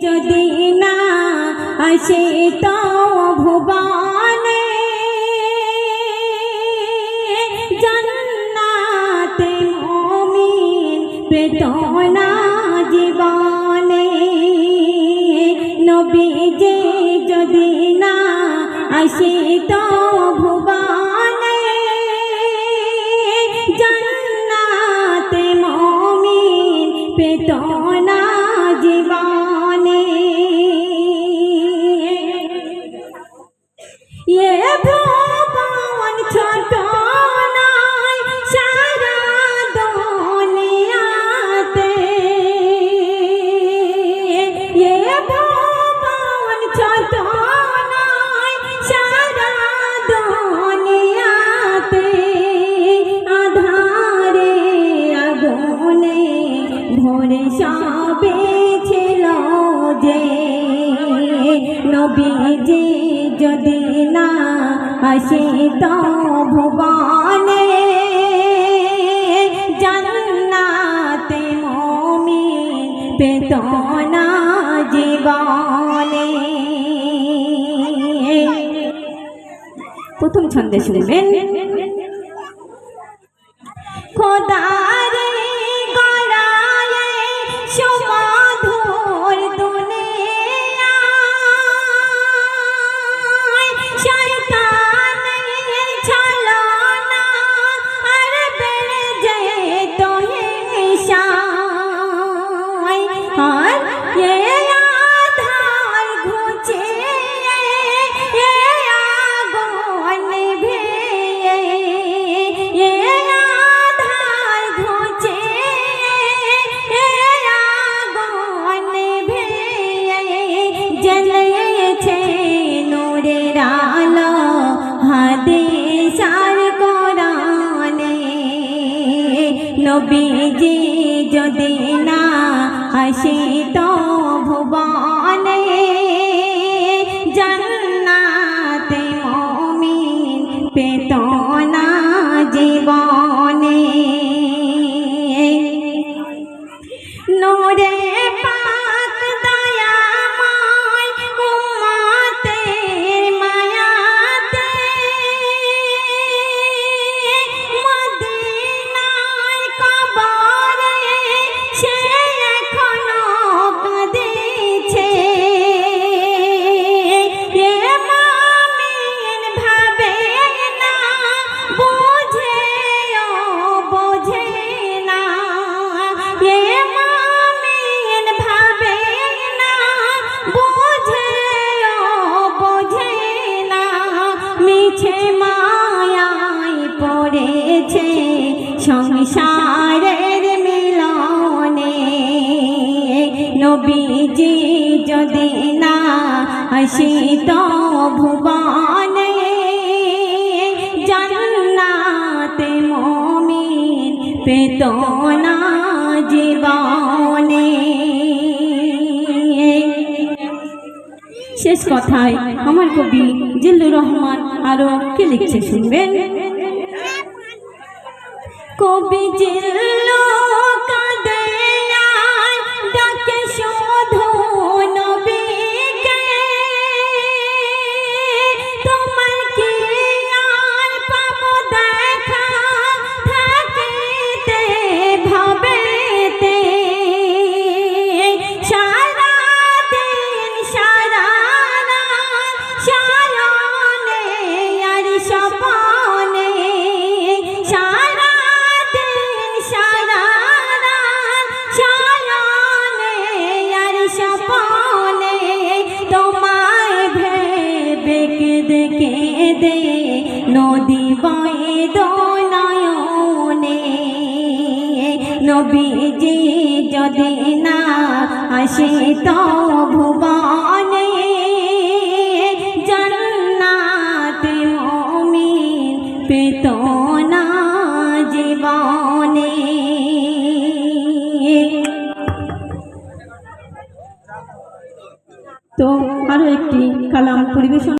যদি না আসে তো ভুবনে, জন্নাতে মমিন পেত না জীবনে। নবীজি যদি না আসে তো ভুবনে, জন্নাতে মমিন পেত না জীবনে। ভরে সবে ছিল যে নবীজি যদি না আসে তো ভুবনে মমিন পেত না জীবনে। প্রথম ছন্দে শুনবেন। খোদারে নবীজি যদি না আসে তো ভুবনে না, মিছে পড়েছে সংসারের মিলনে। নবীজি যদি না আসি তো ভুবনে, জান্নাতে মমিন পেত না জীবনে। শেষ কথায় আমার কবি জিল্লুর রহমান আরও কে লিখছে শুনবেন? কবি জিল্লু দোলায়নে নবীজি যদি না আসে তো ভুবনে, জন্নাত মমিন পেত না জীবনে। তো আরও একটি কালাম পরিবেশন